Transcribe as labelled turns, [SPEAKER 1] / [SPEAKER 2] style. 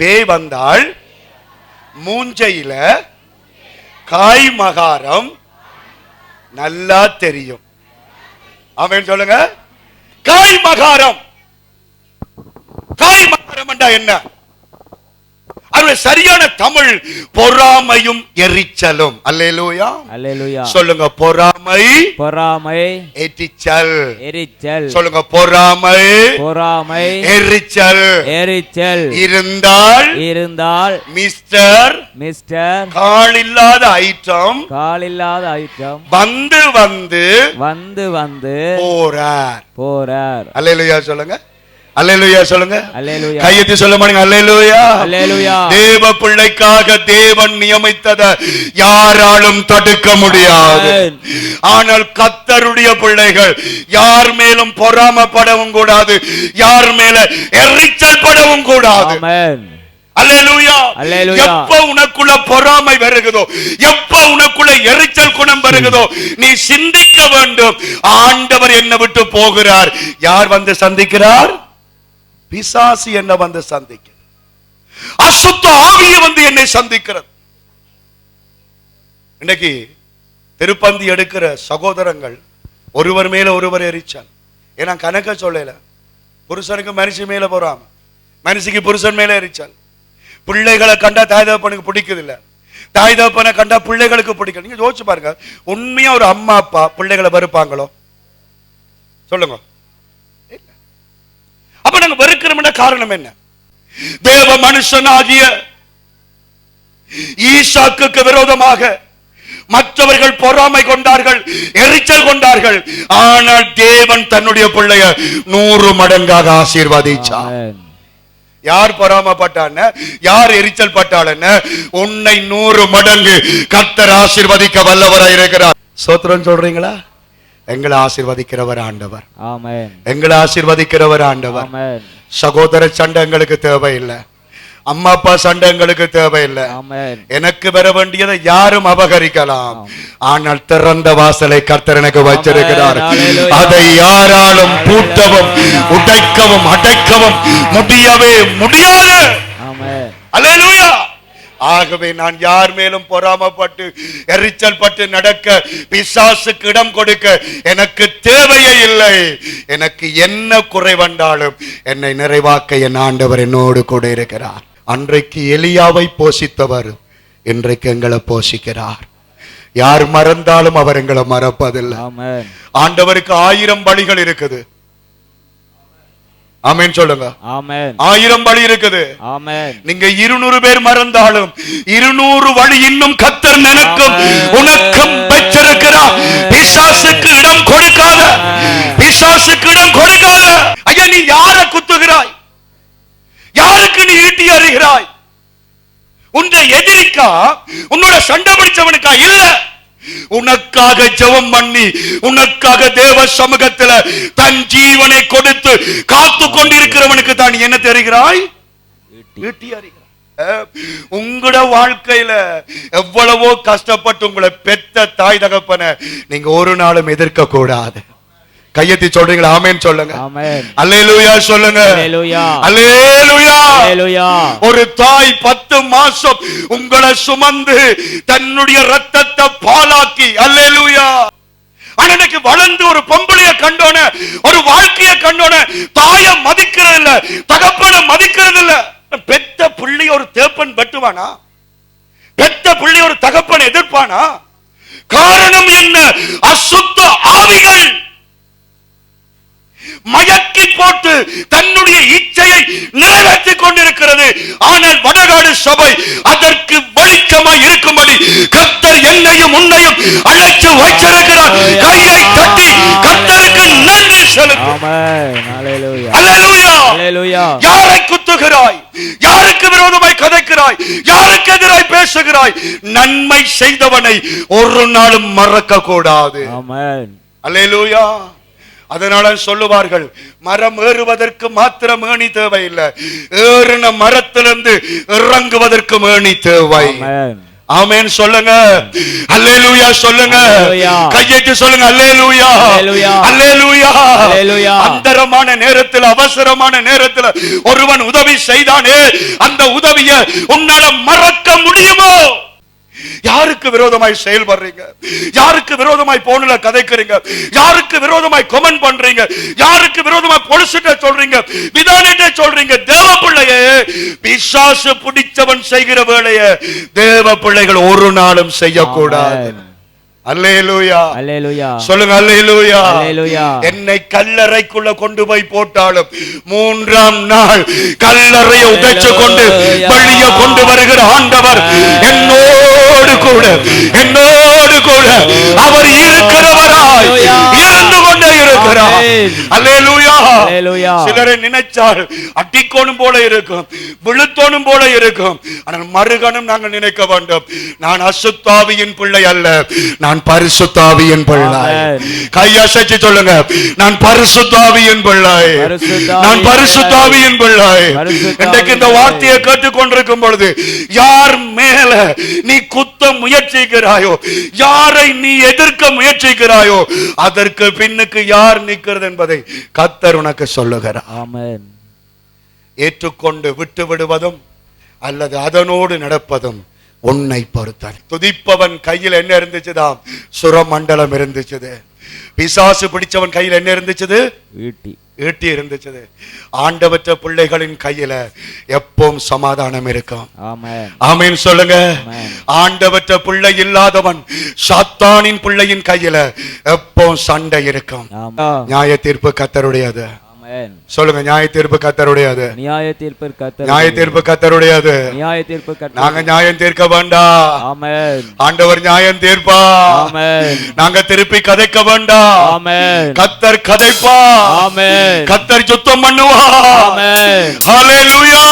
[SPEAKER 1] பேய் வந்தால் மூஞ்சையில காய் மகாரம் நல்லா தெரியும். அவன் சொல்லுங்க காய் மகாரம் காய் மகாரம் என்ன? சரியான தமிழ் பொறாமையும் எரிச்சலும். அல்லேலூயா.
[SPEAKER 2] அல்லேலூயா.
[SPEAKER 1] சொல்லுங்க பொறாமை
[SPEAKER 2] பொறாமை
[SPEAKER 1] எரிச்சல்.
[SPEAKER 2] எரிச்சல்.
[SPEAKER 1] சொல்லுங்க பொறாமை
[SPEAKER 2] பொறாமை
[SPEAKER 1] எரிச்சல்.
[SPEAKER 2] எரிச்சல்.
[SPEAKER 1] இருந்தால்
[SPEAKER 2] இருந்தால்
[SPEAKER 1] மிஸ்டர்
[SPEAKER 2] மிஸ்டர்
[SPEAKER 1] கால் இல்லாத ஐட்டம்
[SPEAKER 2] காலில்லாத ஐட்டம்
[SPEAKER 1] வந்து வந்து
[SPEAKER 2] வந்து வந்து
[SPEAKER 1] போறார்.
[SPEAKER 2] போறார்.
[SPEAKER 1] அல்லேலூயா சொல்லுங்க. அல்லேலூயா சொல்லுங்க.
[SPEAKER 2] அல்லேலூயா.
[SPEAKER 1] கையெத்தி சொல்ல மாட்டீங்க அல்லேலூயா.
[SPEAKER 2] அல்லேலூயா.
[SPEAKER 1] தேவ பிள்ளைக்காக தேவன் நியமித்தத யாராலும் தடுக்க முடியாது. ஆனால் கத்தருடைய பிள்ளைகள் யார் மேலும் பொறாமப்படவும் கூடாது யார் மேல எரிச்சல் படவும் கூடாது. எப்ப உனக்குள்ள பொறாமை வருகுதோ எப்ப உனக்குள்ள எரிச்சல் குணம் வருகுதோ நீ சிந்திக்க வேண்டும். ஆண்டவர் என்ன விட்டு போகிறார். யார் வந்து சந்திக்கிறார்? பிசாசு என்ன வந்து சந்திக்க அசுத்த ஆவிய வந்து என்னை சந்திக்கிறது. இன்னைக்கு திருப்பந்தி எடுக்கிற சகோதரங்கள் ஒருவர் மேல ஒருவர் எரிச்சால் ஏன்னா கணக்க சொல்லல. புருஷனுக்கு மனுஷி மேல போறான். மனுஷிக்கு புருஷன் மேல எரிச்சால் பிள்ளைகளை கண்டா தாய் தகப்பனுக்கு பிடிக்குது இல்ல. தாய் தகப்பனை கண்டா பிள்ளைகளுக்கு பிடிக்கும் நீங்க யோசிச்சு பாருங்க. உண்மையா ஒரு அம்மா அப்பா பிள்ளைகளை வெறுப்பாங்களோ? சொல்லுங்க. நாங்க வெறுக்கிறோம்னா காரணம் என்ன? தேவ மனுஷனாகிய ஈசாக்குக்கு விரோதமாக மற்றவர்கள் பொறாமை கொண்டார்கள் எரிச்சல் கொண்டார்கள். ஆனால் தேவன் தன்னுடைய பிள்ளைய நூறு மடங்காக ஆசீர்வதிச்சார் யார் பொறாமப்பட்டான? யார் எரிச்சல் பட்டாளன்னு உன்னை நூறு மடங்கு கர்த்தர் ஆசீர்வதிக்க வல்லவராய் இருக்கிறார். சோத்திரம் சொல்றீங்களா? எங்களை ஆசீர்வதிக்கிறவர் ஆண்டவர். எங்களை ஆசீர்வதிக்கிறவர் ஆண்டவர். சகோதர சண்டை எங்களுக்கு தேவையில்லை. அம்மா அப்பா சண்டை எங்களுக்கு தேவையில்லை. எனக்கு பெற வேண்டியதை யாரும் அபகரிக்கலாம். ஆனால் திறந்த வாசலை கர்த்தர் எனக்கு வச்சிருக்கிறார். அதை யாராலும் பூட்டவும் உடைக்கவும் அடைக்கவும் முடியவே முடியாது.
[SPEAKER 2] ஆமென்.
[SPEAKER 1] அல்லேலூயா ஆகவே நான் யார் மேலும் பொறாமப்பட்டு எரிச்சல் பட்டு நடக்க பிசாசுக்கு இடம் கொடுக்க எனக்கு தேவையே இல்லை. எனக்கு என்ன குறை வந்தாலும் என்னை நிறைவாக்க என் ஆண்டவர் என்னோடு கூட இருக்கிறார். அன்றைக்கு எலியாவை போஷித்தவர் இன்றைக்கு எங்களை போஷிக்கிறார். யார் மறந்தாலும் அவர் எங்களை மறப்பதில்லை. ஆண்டவருக்கு ஆயிரம் பலிகள் இருக்குது. ஆமென் சொல்லுங்க.
[SPEAKER 2] ஆமென்.
[SPEAKER 1] ஆயிரம் பலி இருக்குது.
[SPEAKER 2] ஆமென்.
[SPEAKER 1] நீங்க இருநூறு பேர் மறந்தாலும் இருநூறு வழி இன்னும் கத்தர் நினைக்கும். உனக்கும் பெற்றிருக்கிறார் பிசாசுக்கு இடம் கொடுக்காத. பிசாசுக்கு இடம் கொடுக்காத. ஐயா நீ யார குத்துகிறாய்? யாருக்கு நீ ஈட்டி அறிகிறாய்? உன்னை எதிரிக்கா? உன்னோட சண்டை பிடிச்சவனுக்கா? இல்ல. உனக்காக ஜெபம் பண்ணி உனக்காக தேவ சமூகத்துல தன் ஜீவனை கொடுத்து காத்து கொண்டிருக்கிறவனுக்கு தான் என்ன தெரிகிறாய்? ஈட்டி அறிகிறாய். உங்களோட வாழ்க்கையில எவ்வளவோ கஷ்டப்பட்டு உங்களை பெத்த தாய் தகப்பன நீங்க ஒரு நாளும் எதிர்க்க கூடாது கையெத்தி சொல்றீங்களா? ஆமேன்னு சொல்லுங்க.
[SPEAKER 2] ஆமென்.
[SPEAKER 1] அல்லேலூயா சொல்லுங்க.
[SPEAKER 2] அல்லேலூயா.
[SPEAKER 1] அல்லேலூயா.
[SPEAKER 2] அல்லேலூயா.
[SPEAKER 1] ஒரு தாய் பத்து மாசம் உங்களை சுமந்து தன்னுடைய ரத்தத்தை பாலாக்கி அல்லேலூயா. இன்னைக்கு வளர்ந்து ஒரு பொம்பளைய கண்டோன ஒரு வாழ்க்கைய கண்டோன தாய மதிக்கிறது இல்ல தகப்பனை மதிக்கிறது இல்ல பெத்த பிள்ளை ஒரு தேப்பன் வெட்டுவானா? பெத்த பிள்ளை ஒரு தகப்பன் எதிர்ப்பானா? காரணம் என்ன? அசுத்த ஆவிகள். மயக்கி போட்டு தன்னுடைய இச்சையை நிறைவேற்றிக் கொண்டிருக்கிறது. ஆனால் வடகாடு சபை அதற்கு வெளிச்சமாய் இருக்கும்படி கர்த்தர் என்னையும் உன்னையும் அழைத்து வைத்திருக்கிறார். கையை தட்டி கர்த்தருக்கு நன்றி யாரை குத்துகிறாய்? யாருக்கு விரோதமாய் கதைக்கிறாய்? யாருக்கு எதிராய் பேசுகிறாய்? நன்மை செய்தவனை ஒரு நாளும் மறக்க கூடாது
[SPEAKER 2] ஆமென்.
[SPEAKER 1] அல்லேலூயா அதனால சொல்லுவார்கள் மரம் ஏறுவதற்கு மாத்திரம் ஏணி தேவையில்லை. ஏறின மரத்திலிருந்து இறங்குவதற்கு ஏணி தேவை.
[SPEAKER 2] ஆமென்.
[SPEAKER 1] சொல்லுங்க. அல்லேலூயா சொல்லுங்க. கையெழுத்து சொல்லுங்க. அல்லேலூயா.
[SPEAKER 2] அல்லேலூயா.
[SPEAKER 1] அந்தரமான நேரத்தில் அவசரமான நேரத்தில் ஒருவன் உதவி செய்தானே அந்த உதவியை உன்னால மறக்க முடியுமோ? யாருக்கு விரோதமாய் செயல்படுறீங்க? யாருக்கு விரோதமாய் போன்ல கதைக்கிறீங்க? யாருக்கு விரோதமாய் கமெண்ட் பண்றீங்க? யாருக்கு விரோதமாய் பொலிசிட்ட சொல்றீங்க? விதானிட்ட சொல்றீங்க தேவ பிள்ளையே பிசாசு பிடிச்சவன் செய்கிற வேலையை தேவ பிள்ளைகள் ஒரு நாளும் செய்யக்கூடாது. என்னை கல்லறைக்குள்ள கொண்டு போய் போட்டாலும் மூன்றாம் நாள் கல்லறையை உடைச்சு கொண்டு. வெளியே கொண்டு வருகிற ஆண்டவர் என்னோடு கூட என்னோடு கூட அவர் இருக்கிறவராய். இருந்து கொண்டே இருக்கிறார். அல்லேலூயா. சிலரை நினைச்சால் அட்டிக்கோணும் போல இருக்கும் விழுத்தோணும் போல இருக்கும் ஆனால் மறுகணம் நாங்கள் நினைக்க வேண்டும் நான் அசுத்தாவியின் பிள்ளை அல்ல நான் பரிசுத்தாவியின் பிள்ளை. கையசைச்சு சொல்லுங்க நான் பரிசுத்தாவியின் பிள்ளை நான் பரிசுத்தாவியின் பிள்ளை இன்றைக்கு இந்த. வார்த்தையை கேட்டுக்கொண்டிருக்கும் பொழுது யார் மேல நீ குத்த முயற்சிக்கிறாயோ? யாரை நீ எதிர்க்க முயற்சிக்கிறாயோ? அதற்கு பின்னுக்கு யார் நிற்கிறது என்பதை கத்தர் உனக்கு சொல்லுகிறார். ஏற்றுக்கொண்டு விட்டு விடுவதும் அல்லது அதனோடு நடப்பதும் உன்னை பொறுத்தது. துதிப்பவன் கையில் என்ன இருந்துச்சுதாம் சுரமண்டலம் இருந்துச்சுது. பிசாசு பிடிச்சவன் கையில் என்ன இருந்துச்சுது?
[SPEAKER 2] ஈட்டி
[SPEAKER 1] ஈட்டி இருந்துச்சுது. ஆண்டவற்ற பிள்ளைகளின் கையில எப்பவும் சமாதானம் இருக்கும்.
[SPEAKER 2] ஆமென்.
[SPEAKER 1] சொல்லுங்க. ஆண்டவற்ற பிள்ளை இல்லாதவன் சாத்தானின் பிள்ளையின் கையில எப்பவும் சண்டை இருக்கும். நியாய தீர்ப்பு கத்தருடையது. சொல்லுங்க நியாய தீர்ப்பு கத்தருடையது.
[SPEAKER 2] நியாய தீர்ப்பு கர்த்தர்
[SPEAKER 1] நியாய தீர்ப்பு கத்தருடையது.
[SPEAKER 2] நியாய தீர்ப்பு கர்த்தர்
[SPEAKER 1] நாங்க நியாயம் தீர்க்க வேண்டாம்.
[SPEAKER 2] ஆமென்
[SPEAKER 1] ஆண்டவர் நியாயம் தீர்ப்பா.
[SPEAKER 2] ஆமென்
[SPEAKER 1] நாங்க திருப்பி கதைக்க வேண்டாம்.
[SPEAKER 2] ஆமென்
[SPEAKER 1] கத்தர் கதைப்பா.
[SPEAKER 2] ஆமென்
[SPEAKER 1] கத்தர் சுத்தம் பண்ணுவா.
[SPEAKER 2] ஆமென்
[SPEAKER 1] ஹalleluya